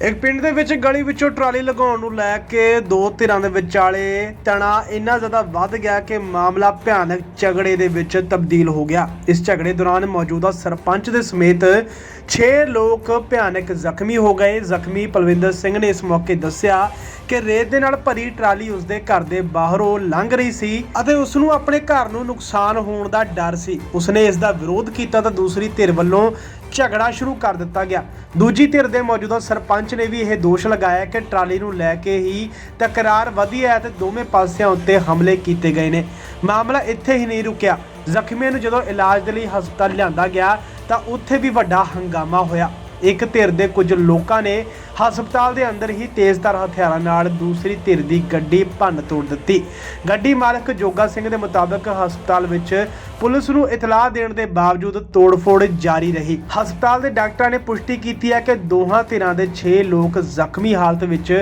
ਇੱਕ ਪਿੰਡ ਦੇ ਵਿੱਚ ਗਲੀ ਵਿੱਚੋਂ ਟਰਾਲੀ ਲਗਾਉਣ ਨੂੰ ਲੈ ਕੇ ਦੋ ਧਿਰਾਂ ਦੇ ਵਿਚਾਲੇ ਤਣਾ ਇੰਨਾ ਜ਼ਿਆਦਾ ਵੱਧ ਗਿਆ ਕਿ ਮਾਮਲਾ ਭਿਆਨਕ ਝਗੜੇ ਦੇ ਵਿੱਚ ਤਬਦੀਲ ਹੋ ਗਿਆ। ਇਸ ਝਗੜੇ ਦੌਰਾਨ ਮੌਜੂਦਾ ਸਰਪੰਚ ਦੇ ਸਮੇਤ 6 ਲੋਕ ਭਿਆਨਕ ਜ਼ਖਮੀ ਹੋ ਗਏ। ਜ਼ਖਮੀ ਪਲਵਿੰਦਰ ਸਿੰਘ ਨੇ ਇਸ ਮੌਕੇ ਦੱਸਿਆ ਕਿ ਰੇਤ ਦੇ ਨਾਲ ਭਰੀ ਟਰਾਲੀ ਉਸਦੇ ਘਰ ਦੇ ਬਾਹਰੋਂ ਲੰਘ ਰਹੀ ਸੀ ਅਤੇ ਉਸ ਨੂੰ ਆਪਣੇ ਘਰ ਨੂੰ ਨੁਕਸਾਨ ਹੋਣ ਦਾ ਡਰ ਸੀ। ਉਸਨੇ ਇਸ ਦਾ ਵਿਰੋਧ ਕੀਤਾ ਤਾਂ ਦੂਸਰੀ ਧਿਰ ਵੱਲੋਂ ਝਗੜਾ ਸ਼ੁਰੂ ਕਰ ਦਿੱਤਾ ਗਿਆ। ਦੂਜੀ ਧਿਰ ਦੇ ਮੌਜੂਦਾ ਸਰਪੰਚ ਨੇ ਵੀ ਇਹ ਦੋਸ਼ ਲਗਾਇਆ ਕਿ ਟਰਾਲੀ ਨੂੰ ਲੈ ਕੇ ਹੀ ਤਕਰਾਰ ਵਧੀ ਹੈ ਤੇ ਦੋਵੇਂ ਪਾਸਿਆਂ ਉੱਤੇ ਹਮਲੇ ਕੀਤੇ ਗਏ ਨੇ। ਮਾਮਲਾ ਇੱਥੇ ਹੀ ਨਹੀਂ ਰੁਕਿਆ। ਜ਼ਖਮੀਆਂ ਨੂੰ ਜਦੋਂ ਇਲਾਜ ਦੇ ਲਈ ਹਸਪਤਾਲ ਲਿਆਂਦਾ ਗਿਆ ਤਾਂ ਉੱਥੇ ਵੀ ਵੱਡਾ ਹੰਗਾਮਾ ਹੋਇਆ। ਇੱਕ ਧਿਰ ਦੇ ਕੁਝ ਲੋਕਾਂ ਨੇ ਹਸਪਤਾਲ ਦੇ ਅੰਦਰ ਹੀ ਤੇਜ਼ਧਾਰ ਹਥਿਆਰਾਂ ਨਾਲ ਦੂਸਰੀ ਧਿਰ ਦੀ ਗੱਡੀ ਭੰਨ ਤੋੜ ਦਿੱਤੀ। ਗੱਡੀ ਮਾਲਕ ਜੋਗਾ ਸਿੰਘ ਦੇ ਮੁਤਾਬਕ ਹਸਪਤਾਲ ਵਿੱਚ ਪੁਲਿਸ ਨੂੰ ਇਤਲਾਹ ਦੇਣ ਦੇ ਬਾਵਜੂਦ ਤੋੜਫੋੜ ਜਾਰੀ ਰਹੀ। ਹਸਪਤਾਲ ਦੇ ਡਾਕਟਰਾਂ ਨੇ ਪੁਸ਼ਟੀ ਕੀਤੀ ਹੈ ਕਿ ਦੋਹਾਂ ਧਿਰਾਂ ਦੇ 6 ਲੋਕ ਜ਼ਖਮੀ ਹਾਲਤ ਵਿੱਚ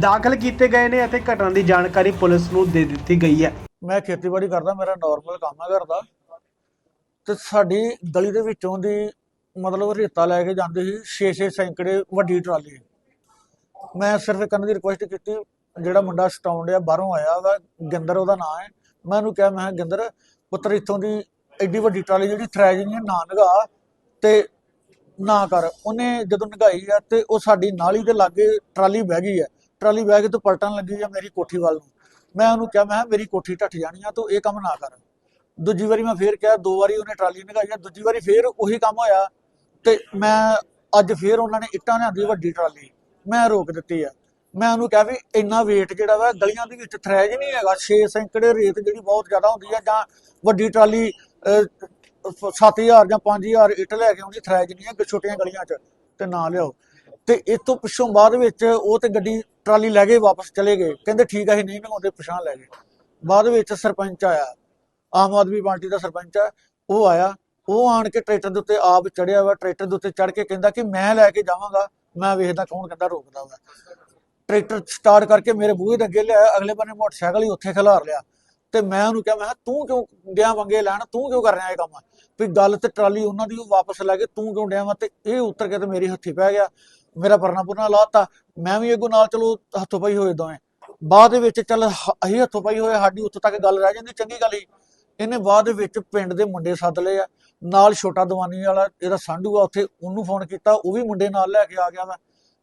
ਦਾਖਲ ਕੀਤੇ ਗਏ ਨੇ ਅਤੇ ਘਟਨਾ ਦੀ ਜਾਣਕਾਰੀ ਪੁਲਿਸ ਨੂੰ ਦੇ ਦਿੱਤੀ ਗਈ ਹੈ। ਮੈਂ ਖੇਤੀਬਾੜੀ ਕਰਦਾ, ਮੇਰਾ ਨਾਰਮਲ ਕੰਮ ਹੈ ਘਰ ਦਾ। ਤੇ ਸਾਡੀ ਗਲੀ ਦੇ ਵਿੱਚੋਂ ਦੀ ਮਤਲਬ ਰੇਤਾ ਲੈ ਕੇ ਜਾਂਦੇ ਸੀ 6-6 ਸੈਂਕੜੇ ਵੱਡੀ ਟਰਾਲੀ। ਮੈਂ ਸਿਰਫ ਇੱਕ ਦੀ ਰਿਕੁਐਸਟ ਕੀਤੀ ਜਿਹੜਾ ਮੁੰਡਾ ਸਟਾਉਂਡ ਆ ਬਾਹਰੋਂ ਆਇਆ ਵਾ ਗਿੰਦਰ ਉਹਦਾ ਨਾਂ ਹੈ। ਮੈਂ ਉਹਨੂੰ ਕਿਹਾ ਮੈਂ ਕਿਹਾ, ਗਿੰਦਰ ਪੁੱਤਰ ਇੱਥੋਂ ਦੀ ਐਡੀ ਵੱਡੀ ਟਰਾਲੀ ਜਿਹੜੀ ਥਰੈਜ ਹੈ, ਨਾ ਨਗਾ ਤੇ ਨਾ ਕਰ। ਉਹਨੇ ਜਦੋਂ ਨਗਾਈ ਆ ਤੇ ਉਹ ਸਾਡੀ ਨਾਲੀ ਦੇ ਲਾਗੇ ਟਰਾਲੀ ਬਹਿ ਗਈ ਹੈ ਟਰਾਲੀ ਬਹਿ ਕੇ ਤੇ ਪਲਟਣ ਲੱਗੀ ਆ ਮੇਰੀ ਕੋਠੀ ਵੱਲ ਨੂੰ। ਮੈਂ ਉਹਨੂੰ ਕਿਹਾ ਮੈਂ ਕਿਹਾ ਮੇਰੀ ਕੋਠੀ ਢੱਠ ਜਾਣੀ ਆ ਤੂੰ ਇਹ ਕੰਮ ਨਾ ਕਰ। ਦੂਜੀ ਵਾਰੀ ਮੈਂ ਫੇਰ ਕਿਹਾ ਦੋ ਵਾਰੀ ਉਹਨੇ ਟਰਾਲੀ ਨਗਾਈ ਆ ਦੂਜੀ ਵਾਰੀ ਫੇਰ ਉਹੀ ਕੰਮ ਹੋਇਆ। ਤੇ ਮੈਂ ਅੱਜ ਫੇਰ ਉਹਨਾਂ ਨੇ ਇੱਟਾਂ ਲਿਆਂਦੀ, ਵੱਡੀ ਟਰਾਲੀ। ਮੈਂ ਰੋਕ ਦਿੱਤੀ ਆ। ਮੈਂ ਉਹਨੂੰ ਕਿਹਾ ਵੀ ਇੰਨਾ weight ਜਿਹੜਾ ਵਾ, ਗਲੀਆਂ ਦੇ ਵਿੱਚ ਥਰੈਜ ਨਹੀਂ ਹੈਗਾ। 6 ਸੈਂਕੜੇ ਰੇਤ ਜਿਹੜੀ ਬਹੁਤ ਜ਼ਿਆਦਾ ਹੁੰਦੀ ਆ, ਜਾਂ ਵੱਡੀ ਟਰਾਲੀ 7000 ਜਾਂ 5000 ਇੱਟ ਲੈ ਕੇ ਆਉਂਦੀ ਥਰੈਜ ਨਹੀਂ ਹੈ ਛੋਟੀਆਂ ਗਲੀਆਂ 'ਚ, ਤੇ ਨਾ ਲਿਆਓ। ਤੇ ਇਸ ਤੋਂ ਪਿੱਛੋਂ ਬਾਅਦ ਵਿੱਚ ਉਹ ਤੇ ਗੱਡੀ, ਟਰਾਲੀ ਲੈ ਗਏ ਵਾਪਸ ਚਲੇ ਗਏ। ਕਹਿੰਦੇ ਠੀਕ ਆ, ਅਸੀਂ ਨਹੀਂ ਲਗਾਉਂਦੇ ਪਛਾਣ ਲੈ ਗਏ। ਬਾਅਦ ਵਿੱਚ ਸਰਪੰਚ ਆਇਆ। ਆਮ ਆਦਮੀ ਪਾਰਟੀ ਦਾ ਸਰਪੰਚ ਆ। ਉਹ ਆਇਆ। ਉਹ ਆਣ ਕੇ ਟਰੈਕਟਰ ਦੇ ਉੱਤੇ ਆਪ ਚੜਿਆ ਵਾ ਟਰੈਕਟਰ ਦੇ ਉੱਤੇ ਚੜ ਕੇ ਕਹਿੰਦਾ ਕਿ ਮੈਂ ਲੈ ਕੇ ਜਾਵਾਂਗਾ ਮੈਂ ਵੇਖਦਾ ਕੌਣ ਕਹਿੰਦਾ ਰੋਕਦਾ ਵਾ ਟਰੈਕਟਰ ਸਟਾਰਟ ਕਰਕੇ ਮੇਰੇ ਬੂਹੇ ਦੇ ਅੱਗੇ ਲਿਆ ਅਗਲੇ ਬੰਨੇ ਮੋਟਰਸਾਈਕਲ ਹੀ ਉੱਥੇ ਖਿਲਾਰ ਲਿਆ। ਤੇ ਮੈਂ ਉਹਨੂੰ ਕਿਹਾ ਮੈਂ ਕਿਹਾ, ਤੂੰ ਕਿਉਂ ਡਿਆ ਮੰਗੇ ਲੈਣ? ਤੂੰ ਕਿਉਂ ਕਰ ਰਿਹਾ ਇਹ ਕੰਮ? ਵੀ ਗੱਲ ਤੇ ਟਰਾਲੀ ਉਹਨਾਂ ਦੀ ਉਹ ਵਾਪਸ ਲੈ ਕੇ ਤੂੰ ਕਿਉਂ ਡਿਆ ਵਾ? ਤੇ ਇਹ ਉੱਤਰ ਕੇ ਤੇ ਮੇਰੇ ਹੱਥੀ ਪੈ ਗਿਆ। ਮੇਰਾ ਪਰਨਾ ਪੁਰਨਾ ਲਾਤਾ। ਮੈਂ ਵੀ ਅੱਗੋਂ ਨਾਲ ਚਲੋ ਹੱਥੋਂ ਪਾਈ ਹੋਏ ਦੋਵੇਂ। ਬਾਅਦ ਦੇ ਵਿੱਚ ਚੱਲ ਅਸੀਂ ਹੱਥੋਂ ਪਾਈ ਹੋਏ ਸਾਡੀ ਉੱਥੋਂ ਤੱਕ ਗੱਲ ਰਹਿ ਜਾਂਦੀ ਚੰਗੀ ਗੱਲ ਹੀ ਇਹਨੇ ਬਾਅਦ ਵਿੱਚ ਪਿੰਡ ਦੇ ਮੁੰਡੇ ਸੱਦ ਲਏ ਆ। ਨਾਲ ਛੋਟਾ ਦਵਾਨੀ ਵਾਲਾ ਇਹਦਾ ਸੰਧੂ ਆ ਉੱਥੇ ਉਹਨੂੰ ਫੋਨ ਕੀਤਾ ਉਹ ਵੀ ਮੁੰਡੇ ਨਾਲ ਲੈ ਕੇ ਆ ਗਿਆ ਵਾ।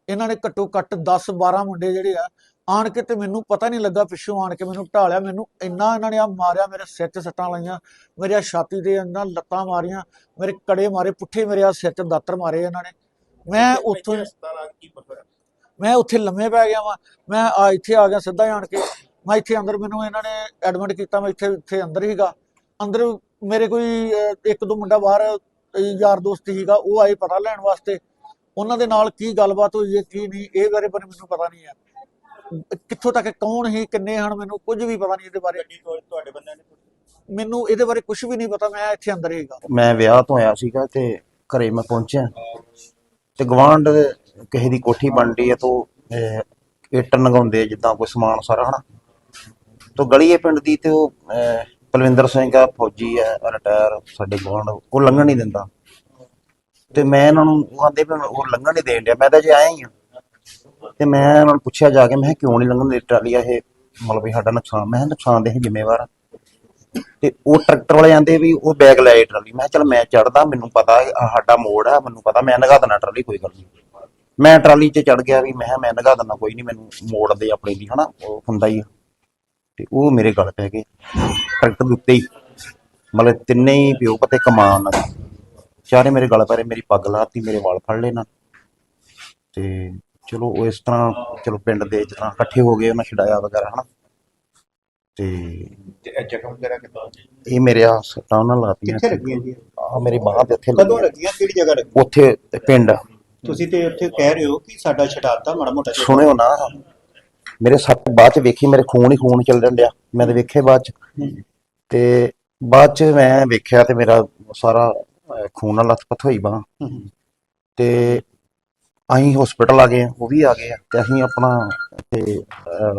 ਇਹਨਾਂ ਨੇ ਘੱਟੋ ਘੱਟ 10 12 ਮੁੰਡੇ ਜਿਹੜੇ ਆ ਆਣ ਕੇ ਤੇ ਮੈਨੂੰ ਪਤਾ ਨਹੀਂ ਲੱਗਾ ਪਿੱਛੋਂ ਆਣ ਕੇ ਮੈਨੂੰ ਢਾਲਿਆ ਮੈਨੂੰ ਇੰਨਾ ਇਹਨਾਂ ਨੇ ਆ ਮਾਰਿਆ ਮੇਰੇ ਸਿਰ 'ਚ ਸੱਟਾਂ ਲਾਈਆਂ ਮੇਰੇ ਛਾਤੀ ਤੇ ਇੰਨਾ ਲੱਤਾਂ ਮਾਰੀਆਂ ਮੇਰੇ ਕੜੇ ਮਾਰੇ ਪੁੱਠੇ ਮੇਰੇ ਆ ਸਿਰ 'ਚ ਦਾਤਰ ਮਾਰੇ ਇਹਨਾਂ ਨੇ। ਮੈਂ ਉੱਥੋਂ ਮੈਂ ਉੱਥੇ ਲੰਮੇ ਪੈ ਗਿਆ ਵਾਂ ਮੈਂ ਆ ਇੱਥੇ ਆ ਗਿਆ ਸਿੱਧਾ ਆਣ ਕੇ ਮੈਂ ਇੱਥੇ ਅੰਦਰ ਮੈਨੂੰ ਇਹਨਾਂ ਨੇ ਐਡਮਿਟ ਕੀਤਾ ਮੈਂ ਇੱਥੇ ਇੱਥੇ ਅੰਦਰ ਹੀਗਾ ਅੰਦਰ ਮੇਰੇ ਕੋਈ ਇੱਕ ਦੋ ਮੁੰਡਾ ਬਾਹਰ ਯਾਰ ਦੋਸਤ ਹੀਗਾ ਉਹ ਆਏ ਪਤਾ ਲੈਣ ਵਾਸਤੇ। ਉਹਨਾਂ ਦੇ ਨਾਲ ਕੀ ਗੱਲਬਾਤ ਹੋਈ ਹੈ ਕੀ ਨਹੀਂ ਇਹ ਬਾਰੇ ਪਰ ਮੈਨੂੰ ਪਤਾ ਨਹੀਂ ਹੈ। ਕਿੱਥੋਂ ਤੱਕ ਕੌਣ ਹੀ ਕਿੰਨੇ ਹਨ ਮੈਨੂੰ ਕੁਝ ਵੀ ਪਤਾ ਨਹੀਂ ਇਹਦੇ ਬਾਰੇ। ਤੁਹਾਡੇ ਬੰਦੇ ਨੇ ਮੈਨੂੰ ਇਹਦੇ ਬਾਰੇ ਕੁਝ ਵੀ ਨਹੀਂ ਪਤਾ ਮੈਂ ਇੱਥੇ ਅੰਦਰ ਹੀਗਾ। ਮੈਂ ਵਿਆਹ ਤੋਂ ਆਇਆ ਸੀਗਾ ਤੇ ਘਰੇ ਮੈਂ ਪਹੁੰਚਿਆ। ਤੇ ਗਵਾਂਢ ਕਿਸੇ ਦੀ ਕੋਠੀ ਬਣਦੀ ਹੈ ਤੋਂ ਇੱਟ ਨਗਾਉਂਦੇ ਆ ਜਿੱਦਾਂ ਕੋਈ ਸਮਾਨ ਸਾਰਾ ਹਨਾ। ਤੋਂ ਗਲੀਏ ਪਿੰਡ ਦੀ ਤੇ ਉਹ ਪਲਵਿੰਦਰ ਸਿੰਘ ਆ, ਫੌਜੀ ਆ, ਰਿਟਾਇਰ, ਸਾਡੇ ਗਵਾਂਢ ਉਹ ਲੰਘਣ ਨਹੀਂ ਦਿੰਦਾ। ਤੇ ਮੈਂ ਇਹਨਾਂ ਨੂੰ, ਉਹ ਆਂਦੇ ਵੀ ਉਹ ਲੰਘਣ ਨਹੀਂ ਦੇਣ ਡਿਆ, ਮੈਂ ਤਾਂ ਜੇ ਆਇਆ ਹੀ ਆ। ਤੇ ਮੈਂ ਇਹਨਾਂ ਨੂੰ ਪੁੱਛਿਆ ਜਾ ਕੇ, ਮੈਂ ਕਿਹਾ ਕਿਉਂ ਨਹੀਂ ਲੰਘਣ ਦੇ ਟਰਾਲੀ ਆ ਇਹ, ਮਤਲਬ ਵੀ ਸਾਡਾ ਨੁਕਸਾਨ, ਮੈਂ ਕਿਹਾ ਨੁਕਸਾਨ ਦੇ ਅਸੀਂ ਜ਼ਿੰਮੇਵਾਰ ਆ। ਤੇ ਉਹ ਟਰੈਕਟਰ ਵਾਲੇ ਆਂਦੇ ਵੀ ਉਹ ਬੈਗ ਲੈ ਆਏ ਟਰਾਲੀ। ਮੈਂ ਕਿਹਾ ਚੱਲ ਮੈਂ ਚੜਦਾ ਮੈਨੂੰ ਪਤਾ ਆਹ ਸਾਡਾ ਮੋੜ ਆ, ਮੈਨੂੰ ਪਤਾ ਮੈਂ ਨਗਾ ਦੇਣਾ ਟਰਾਲੀ, ਕੋਈ ਗੱਲ ਨਹੀਂ। ਮੈਂ ਟਰਾਲੀ 'ਚ ਚੜ ਗਿਆ ਵੀ, ਮੈਂ ਕਿਹਾ ਮੈਂ ਨਗਾ ਦੇਣਾ ਕੋਈ ਨਹੀਂ, ਮੈਨੂੰ ਮੋੜ ਦੇ ਆਪਣੇ ਦੀ ਹਨਾ, ਉਹ ਹੁੰਦਾ ਹੀ ਆ। ਤੇ ਉਹ ਮੇਰੇ ਗਲ ਪੈ ਗਏ। ਟਰੈਕਟਰ ਦੇ ਉੱਤੇ ਹੀ। ਮਤਲਬ ਤਿੰਨੇ ਹੀ ਪਿਓ ਪਤੇ ਕਮਾਨ ਨਾਲ। ਚਾਰੇ ਮੇਰੇ ਗਲ ਪੈ ਮੇਰੀ ਪੱਗ ਲਾਤੀ ਮੇਰੇ ਵਾਲ ਫੜ ਨਾ ਤੇ ਚਲੋ ਉਹ ਇਸ ਤਰ੍ਹਾਂ ਚਲੋ ਪਿੰਡ ਦੇ ਜਿਸ ਤਰ੍ਹਾਂ ਇਕੱਠੇ ਹੋ ਗਏ ਉਹਨਾਂ ਛਡਾਇਆ ਵਗੈਰਾ ਹਨਾ। ਤੇ ਜ਼ਖਮ ਵਗੈਰਾ ਕਿੱਦਾਂ ਇਹ ਮੇਰੇ ਆ ਸੱਟਾਂ ਉਹਨਾਂ ਲਾਤੀਆਂ ਕਿੱਥੇ ਲੱਗੀਆਂ ਜੀ? ਆ ਮੇਰੀ ਬਾਹ ਤੇ ਇੱਥੇ ਕਦੋਂ ਲੱਗੀਆਂ। ਕਿਹੜੀ ਜਗ੍ਹਾ ਲੱਗੀਆਂ? ਉੱਥੇ ਪਿੰਡ। ਤੁਸੀਂ ਤੇ ਉੱਥੇ ਕਹਿ ਰਹੇ ਹੋ ਕਿ ਸਾਡਾ ਛਡਾਤਾ ਮਾੜਾ ਮੋਟਾ। ਸੁਣਿਓ ਨਾ। ਮੇਰੇ ਸੱਟ ਬਾਅਦ ਚ ਵੇਖੀ ਮੇਰੇ ਖੂਨ ਹੀ ਖੂਨ ਚੱਲਣ ਡਿਆ। ਮੈਂ ਤੇ ਵੇਖੇ ਬਾਅਦ ਚ। ਤੇ ਬਾਅਦ ਚ ਮੈਂ ਵੇਖਿਆ ਤੇ ਮੇਰਾ ਸਾਰਾ ਅਹ, ਖੂਨ ਨਾਲ ਲੱਥਪੱਥ ਹੋਈ ਬਾਂਹ। ਤੇ ਅਸੀਂ ਹਸਪੀਟਲ ਆ ਗਏ ਆ, ਉਹ ਵੀ ਆ ਗਏ ਆ। ਤੇ ਅਸੀਂ ਆਪਣਾ ਤੇ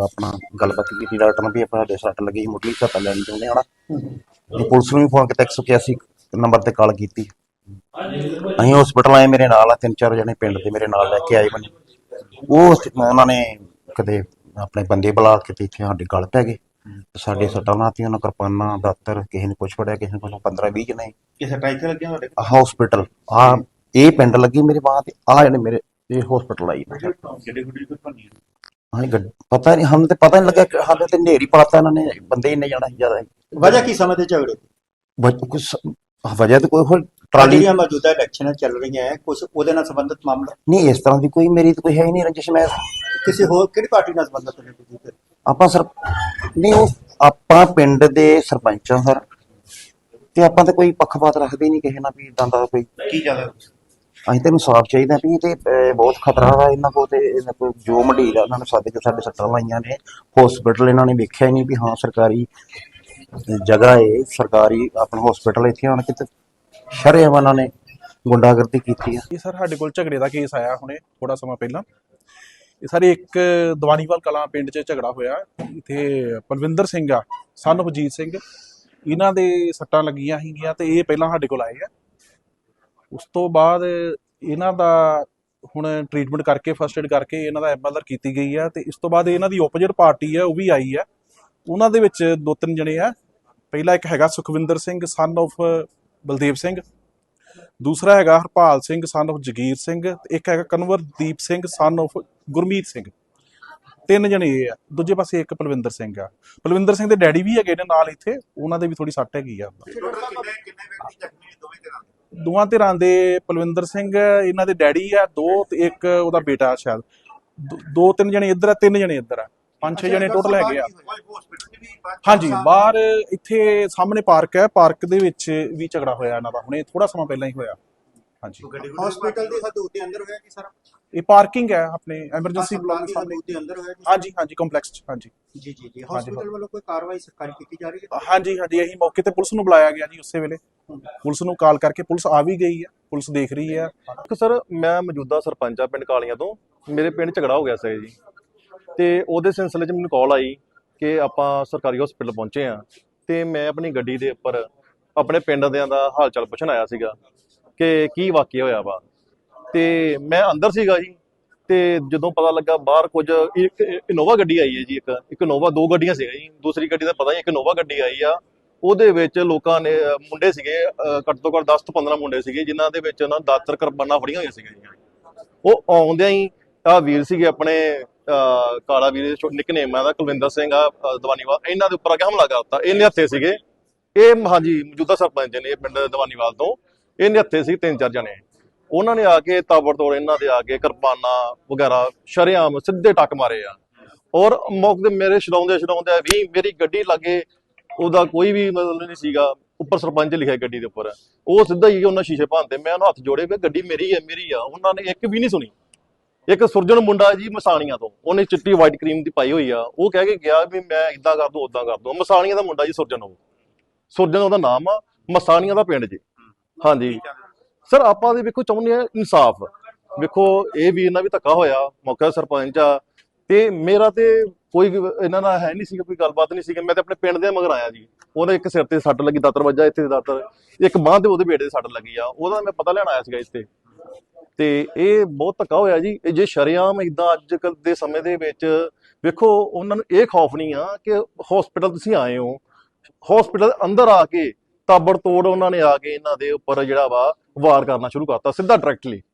ਆਪਣਾ ਗੱਲਬਾਤ ਕੀਤੀ ਡਾਕਟਰ ਨਾਲ ਵੀ ਆਪਣਾ ਸਾਡੇ ਸੱਟ ਲੱਗੀ ਮੁੱਢਲੀ ਸਹਾਇਤਾ ਲੈਣੀ ਚਾਹੁੰਦੇ ਹਾਂ ਨਾ। ਤੇ ਪੁਲਿਸ ਨੂੰ ਵੀ ਫੋਨ ਕੀਤਾ 181 ਨੰਬਰ ਤੇ ਕਾਲ ਕੀਤੀ। ਅਸੀਂ ਹਸਪੀਟਲ ਆਏ ਮੇਰੇ ਨਾਲ ਆ ਤਿੰਨ ਚਾਰ ਜਣੇ ਪਿੰਡ ਦੇ ਮੇਰੇ ਨਾਲ ਲੈ ਕੇ ਆਏ ਮੈਨੂੰ ਉਹ ਉੱਥੇ ਉਹਨਾਂ ਨੇ ਕਦੇ ਆਪਣੇ ਬੰਦੇ ਬੁਲਾ ਕੇ ਤੇ ਇੱਥੇ ਸਾਡੇ ਗਲ ਪੈ ਗਏ। ਸਾਡੇ ਸੱਟਾਂ ਲਾਤੀਆਂ ਉਹਨਾਂ ਕਿਰਪਾਨਾਂ ਦਾਤਰ ਕਿਸੇ ਨੇ ਕੁਛ ਫੜਿਆ ਕਿਸੇ ਨੇ ਕੁਛ 15 20 ਜਣੇ। ਕਿਸੇ ਟਾਈਕ ਲੱਗਿਆ ਤੁਹਾਡੇ ਹਸਪੀਟਲ ਆ ਇਹ ਪਿੰਡ ਲੱਗੀ ਮੇਰੇ ਬਾਹ ਤੇ ਆ ਜਿਹੜੇ ਮੇਰੇ ਇਹ ਹਸਪੀਟਲ ਆਈ ਜਿਹੜੇ ਗੁੱਡੀ ਕੋਈ ਭੰਨੀ ਹਾਂ ਪਤਾ ਨਹੀਂ ਸਾਨੂੰ ਤੇ ਪਤਾ ਨਹੀਂ ਲੱਗਿਆ ਕਿ ਸਾਡੇ ਤੇ ਨੇਰੀ ਪਾਤਾ ਇਹਨਾਂ ਨੇ ਬੰਦੇ ਇੰਨੇ ਜਾਣਾ ਸੀ ਜ਼ਿਆਦਾ। ਵਜ੍ਹਾ ਕੀ ਸਮਝਦੇ ਝਗੜੇ? ਦੀ? ਵਜ੍ਹਾ ਤੇ ਕੋਈ ਹੋਰ ਟਰਾਲੀ ਜਿਹੜੀਆਂ ਮੌਜੂਦਾ ਇਲੈਕਸ਼ਨਾਂ ਚੱਲ ਰਹੀਆਂ ਹੈ ਕੁਝ ਉਹਦੇ ਨਾਲ ਸੰਬੰਧਿਤ ਮਾਮਲਾ? ਨਹੀਂ ਇਸ ਤਰ੍ਹਾਂ ਦੀ ਕੋਈ ਮੇਰੀ ਤਾਂ ਕੋਈ ਹੈ ਹੀ ਨਹੀਂ ਰੰਜਿਸ਼ ਮੈਂ ਕਿਸੇ ਹੋਰ ਕਿਹੜੀ ਪਾਰਟੀ ਨਾਲ ਸੰਬੰਧਿਤ ਤੁਸੀਂ ਫਿਰ? ਆਪਾਂ ਸਰ ਨਹੀਂ ਉਹ ਆਪਾਂ ਪਿੰਡ ਦੇ ਸਰਪੰਚ ਹਾਂ ਸਰ। ਤੇ ਆਪਾਂ ਤੇ ਕੋਈ ਪੱਖਪਾਤ ਰੱਖਦੇ ਹੀ ਨਹੀਂ ਕਿਸੇ ਨਾਲ ਵੀ ਇਦਾਂ ਦਾ ਕੋਈ। ਕੀ ਜ਼ਿਆਦਾ? ਅਸੀਂ ਤੇ ਇਨਸਾਫ ਚਾਹੀਦਾ ਵੀ ਇਹ ਤੇ ਅਹ, ਬਹੁਤ ਖਤਰਾ ਵਾ ਇਹਨਾਂ ਕੋਲ ਤੇ ਇਹਨਾਂ ਕੋਲ ਜੋ ਮੰਡੀਰ ਆ ਉਹਨਾਂ ਨੇ ਸੱਦ ਕੇ ਸਾਡੇ ਸੱਟਾਂ ਲਾਈਆਂ ਨੇ। ਹਸਪੀਟਲ ਇਹਨਾਂ ਨੇ ਵੇਖਿਆ ਹੀ ਨਹੀਂ ਵੀ ਹਾਂ ਸਰਕਾਰੀ ਜਗ੍ਹਾ ਏ ਸਰਕਾਰੀ ਆਪਣਾ ਹਸਪੀਟਲ ਇੱਥੇ ਆਣ ਕੇ ਤੇ ਸ਼ਰੇਆਮ ਇਹਨਾਂ ਨੇ ਗੁੰਡਾਗਰਦੀ ਕੀਤੀ ਆ। ਇਹ ਸਰ ਸਾਡੇ ਕੋਲ ਝਗੜੇ ਦਾ ਕੇਸ ਆਇਆ ਹੁਣੇ ਥੋੜਾ ਸਮਾਂ ਪਹਿਲਾਂ। ਇਹ ਸਾਰੇ ਇੱਕ ਦਵਾਨੀਵਾਲ ਕਲਾਂ ਪਿੰਡ 'ਚ ਝਗੜਾ ਹੋਇਆ। ਇੱਥੇ ਪਲਵਿੰਦਰ ਸਿੰਘ ਆ ਸਨ of ਸਿੰਘ। ਇਹਨਾਂ ਦੇ ਸੱਟਾਂ ਲੱਗੀਆਂ ਸੀਗੀਆਂ ਤੇ ਇਹ ਪਹਿਲਾਂ ਸਾਡੇ ਕੋਲ ਆਏ ਆ। ਉਸ ਤੋਂ ਬਾਅਦ ਇਹਨਾਂ ਦਾ ਹੁਣ ਟ੍ਰੀਟਮੈਂਟ ਕਰਕੇ ਫਰਸਟ ਏਡ ਕਰਕੇ ਇਹਨਾਂ ਦਾ ਐਮਐਲਆਰ ਕੀਤੀ ਗਈ ਆ ਤੇ ਇਸ ਤੋਂ ਬਾਅਦ ਇਹਨਾਂ ਦੀ ਆਪੋਜੀਟ ਪਾਰਟੀ ਆ, ਉਹ ਵੀ ਆਈ ਆ। ਉਹਨਾਂ ਦੇ ਵਿੱਚ ਦੋ ਤਿੰਨ ਜਣੇ ਆ। ਪਹਿਲਾ ਇੱਕ ਹੈਗਾ ਸੁਖਵਿੰਦਰ ਸਿੰਘ ਸਨ of ਬਲਦੇਵ ਸਿੰਘ। ਦੂਸਰਾ ਹੈਗਾ ਹਰਪਾਲ ਸਿੰਘ ਸਨ of ਜਗੀਰ ਸਿੰਘ। ਤੇ ਇੱਕ ਹੈਗਾ ਕਨਵਰਦੀਪ ਸਿੰਘ ਸਨ of ਗੁਰਮੀਤ ਸਿੰਘ। ਤਿੰਨ ਜਣੇ ਇਹ ਆ। ਦੂਜੇ ਪਾਸੇ ਇੱਕ ਪਲਵਿੰਦਰ ਸਿੰਘ ਆ। ਪਲਵਿੰਦਰ ਸਿੰਘ ਦੇ ਡੈਡੀ ਵੀ ਹੈਗੇ ਨੇ ਨਾਲ ਇੱਥੇ। ਉਹਨਾਂ ਦੇ ਵੀ ਥੋੜੀ ਸੱਟ ਹੈਗੀ ਆ। ਦੋਵਾਂ ਧਿਰਾਂ ਦੇ ਪਲਵਿੰਦਰ ਸਿੰਘ, ਇਹਨਾਂ ਦੇ ਡੈਡੀ ਆ, ਦੋ ਤੇ ਇੱਕ ਉਹਦਾ ਬੇਟਾ ਸ਼ਾਇਦ। ਦੋ- ਦੋ ਤਿੰਨ ਜਣੇ ਇੱਧਰ ਆ, ਤਿੰਨ ਜਣੇ ਇੱਧਰ ਆ। ਪੰਜ ਛੇ ਜਣੇ ਟੋਟਲ ਹੈਗੇ ਆ। ਹਾਂਜੀ ਬਾਹਰ ਇੱਥੇ ਸਾਹਮਣੇ ਪਾਰਕ ਹੈ ਪਾਰਕ ਦੇ ਵਿੱਚ ਵੀ ਝਗੜਾ ਹੋਇਆ ਇਹਨਾਂ ਦਾ ਹੁਣੇ ਥੋੜਾ ਸਮਾਂ ਪਹਿਲਾਂ ਹੀ ਹੋਇਆ। ਹਾਂਜੀ। ਹਸਪੀਟਲ ਦੀ ਹਦੂਦ ਦੇ ਅੰਦਰ ਹੋਇਆ ਕਿ ਸਾਰਾ? ਇਹ ਪਾਰਕਿੰਗ ਹੈ ਆਪਣੇ ਐਮਰਜੈਂਸੀ ਬਲਾਕ ਦੀ ਸਾਹਮਣੇ। ਹਦੂਦ ਦੇ ਅੰਦਰ ਹੋਇਆ ਹਾਂਜੀ ਹਾਂਜੀ ਕੰਪਲੈਕਸ ਚ ਹਾਂਜੀ। ਜੀ ਜੀ ਜੀ। ਹਸਪੀਟਲ ਵੱਲੋਂ ਕੋਈ ਕਾਰਵਾਈ ਸਰਕਾਰੀ ਕੀਤੀ ਜਾ ਰਹੀ ਹੈ? ਹਾਂਜੀ ਹਾਂਜੀ ਅਸੀਂ ਮੌਕੇ ਤੇ ਪੁਲਿਸ ਨੂੰ ਬੁਲਾਇਆ ਗਿਆ ਜੀ ਉਸੇ ਵੇਲੇ। ਪੁਲਿਸ ਨੂੰ ਕਾਲ ਕਰਕੇ ਪੁਲਿਸ ਆ ਵੀ ਗਈ ਹੈ ਪੁਲਿਸ ਦੇਖ ਰਹੀ ਹੈ। ਸਰ ਮੈਂ ਮੌਜੂਦਾ ਸਰਪੰਚ ਆ ਪਿੰਡ ਕਾਲੀਆਂ ਤੋਂ। ਮੇਰੇ ਪਿੰਡ ਝਗੜਾ ਹੋ ਗਿਆ ਸੀ ਜੀ। ਤੇ ਉਹਦੇ ਸਿਲਸਿਲੇ 'ਚ ਮੈਨੂੰ ਕਾਲ ਆਈ ਕਿ ਆਪਾਂ ਸਰਕਾਰੀ ਹਸਪੀਟਲ ਪਹੁੰਚੇ ਆ ਤੇ ਮੈਂ ਆਪਣੀ ਗੱਡੀ ਦੇ ਉੱਪਰ ਆਪਣੇ ਪਿੰਡ ਦਿਆਂ ਦਾ ਹਾਲ ਚਾਲ ਪੁੱਛਣ ਆਇਆ ਸੀਗਾ ਕਿ ਕੀ ਵਾਕਿਆ ਹੋਇਆ ਵਾ। ਤੇ ਮੈਂ ਅੰਦਰ ਸੀਗਾ ਜੀ ਤੇ ਜਦੋਂ ਪਤਾ ਲੱਗਾ ਬਾਹਰ ਕੁਝ ਇੱਕ ਇਨੋਵਾ ਗੱਡੀ ਆਈ ਹੈ ਜੀ ਇੱਕ ਇੱਕ ਇਨੋਵਾ ਦੋ ਗੱਡੀਆਂ ਸੀਗਾ ਜੀ। ਦੂਸਰੀ ਗੱਡੀ ਦਾ ਪਤਾ ਨਹੀਂ ਇੱਕ ਇਨੋਵਾ ਗੱਡੀ ਆਈ ਆ। ਉਹਦੇ ਵਿੱਚ ਲੋਕਾਂ ਨੇ ਮੁੰਡੇ ਸੀਗੇ ਅਹ, ਘੱਟ ਤੋਂ ਘੱਟ 10 ਤੋਂ 15 ਮੁੰਡੇ ਸੀਗੇ ਜਿਨ੍ਹਾਂ ਦੇ ਵਿੱਚ ਉਹਨਾਂ ਦਾਤਰ ਕਿਰਪਾਨਾਂ ਫੜੀਆਂ ਹੋਈਆਂ ਸੀਗੀਆਂ ਉਹ ਆਉਂਦਿਆਂ ਹੀ ਆ ਵੀਰ ਸੀਗੇ ਆਪਣੇ ਕਾਲਾ ਵੀਰ ਨਿਕਨੇਮ ਆ ਦਾ ਕੁਲਵਿੰਦਰ ਸਿੰਘ ਆ ਦਵਾਨੀਵਾਲ। ਇਹਨਾਂ ਦੇ ਉੱਪਰ ਆ ਕੇ ਹਮਲਾ ਕਰਤਾ। ਇਹਨੇ ਹੱਥੇ ਸੀਗੇ। ਇਹ ਹਾਂਜੀ, ਮੌਜੂਦਾ ਸਰਪੰਚ ਨੇ ਪਿੰਡ ਦਵਾਨੀਵਾਲ ਤੋਂ। ਇਹਨੇ ਹੱਥੇ ਸੀ, ਤਿੰਨ ਚਾਰ ਜਣੇ। ਉਹਨਾਂ ਨੇ ਆ ਕੇ ਤਾਬੜਤੋੜ ਇਹਨਾਂ ਦੇ ਆ ਕੇ ਕਿਰਪਾਨਾਂ ਵਗੈਰਾ, ਸ਼ਰੇਆਮ ਸਿੱਧੇ ਟੱਕ ਮਾਰੇ ਆ। ਔਰ ਮੌਕੇ ਤੇ ਮੇਰੇ ਛਡਾਉਂਦੇ ਛਡਾਉਂਦੇ ਵੀ ਮੇਰੀ ਗੱਡੀ ਲੱਗੇ ਉਹਦਾ ਕੋਈ ਵੀ ਮਤਲਬ ਨਹੀਂ ਸੀਗਾ, ਉੱਪਰ ਸਰਪੰਚ ਲਿਖਿਆ ਗੱਡੀ ਦੇ ਉੱਪਰ। ਉਹ ਸਿੱਧਾ ਹੀ ਉਹਨਾਂ ਸ਼ੀਸ਼ੇ ਭਾਂਦੇ ਮੈਂ ਉਹਨਾਂ ਹੱਥ ਜੋੜੇ ਵੀ ਗੱਡੀ ਮੇਰੀ ਹੈ, ਮੇਰੀ ਆ। ਉਹਨਾਂ ਨੇ ਇੱਕ ਵੀ ਨਹੀਂ ਸੁਣੀ। ਇੱਕ ਸੁਰਜਨ ਮੁੰਡਾ ਜੀ ਮਸਾਣੀਆਂ ਤੋਂ ਉਹਨੇ ਚਿੱਟੀ ਵਾਈਟ ਕਰੀਮ ਦੀ ਪਾਈ ਹੋਈ ਆ ਉਹ ਕਹਿ ਕੇ ਗਿਆ ਵੀ ਮੈਂ ਇਦਾਂ ਕਰ ਦੂੰ ਉਦਾਂ ਕਰ ਦੂੰ। ਮਸਾਣੀਆਂ ਦਾ ਮੁੰਡਾ ਜੀ ਸੁਰਜਨ ਉਹ। ਸੁਰਜਨ ਉਹਦਾ ਨਾਮ ਆ ਮਸਾਣੀਆਂ ਦਾ ਪਿੰਡ ਜੀ। ਹਾਂਜੀ। ਸਰ ਆਪਾਂ ਦੇ ਵੇਖੋ ਚਾਹੁੰਦੇ ਆ ਇਨਸਾਫ। ਵੇਖੋ ਇਹ ਵੀ ਇਹਨਾਂ ਵੀ ਧੱਕਾ ਹੋਇਆ ਮੌਕਾ ਸਰਪੰਚ ਆ। ਤੇ ਮੇਰਾ ਤੇ ਕੋਈ ਇਹਨਾਂ ਨਾਲ ਹੈ ਨਹੀਂ ਸੀ ਕੋਈ ਗੱਲਬਾਤ ਨਹੀਂ ਸੀ ਮੈਂ ਤੇ ਆਪਣੇ ਪਿੰਡ ਦੇ ਮਗਰ ਆਇਆ ਜੀ। ਉਹਦੇ ਇੱਕ ਸਿਰ ਤੇ ਸੱਟ ਲੱਗੀ ਦਾਤਰ ਵੱਜਾ ਇੱਥੇ ਦਾਤਰ। ਇੱਕ ਬਾਂਹ ਤੇ ਉਹਦੇ ਬੇਟੇ ਦੇ ਸੱਟ ਲੱਗੀ ਆ। ਉਹਦਾ ਮੈਂ ਪਤਾ ਲੈਣ ਆਇਆ ਸੀਗਾ ਇੱਥੇ। ਤੇ ਇਹ ਬਹੁਤ ਧੱਕਾ ਹੋਇਆ ਜੀ। ਇਹ ਜੇ ਸ਼ਰੇਆਮ ਇਦਾਂ ਅੱਜ ਕੱਲ ਦੇ ਸਮੇਂ ਦੇ ਵਿੱਚ ਵੇਖੋ, ਉਹਨਾਂ ਨੂੰ ਇਹ ਖੌਫ ਨਹੀਂ ਆ ਕਿ ਹਸਪੀਟਲ ਤੁਸੀਂ ਆਏ ਹੋ। ਹਸਪੀਟਲ ਅੰਦਰ ਆ ਕੇ ਤਾਬੜ ਤੋੜ ਉਹਨਾਂ ਨੇ ਆ ਕੇ ਇਹਨਾਂ ਦੇ ਉੱਪਰ ਜਿਹੜਾ ਵਾ ਵਾਰ ਕਰਨਾ ਸ਼ੁਰੂ ਕਰਤਾ, ਸਿੱਧਾ ਡਾਇਰੈਕਟਲੀ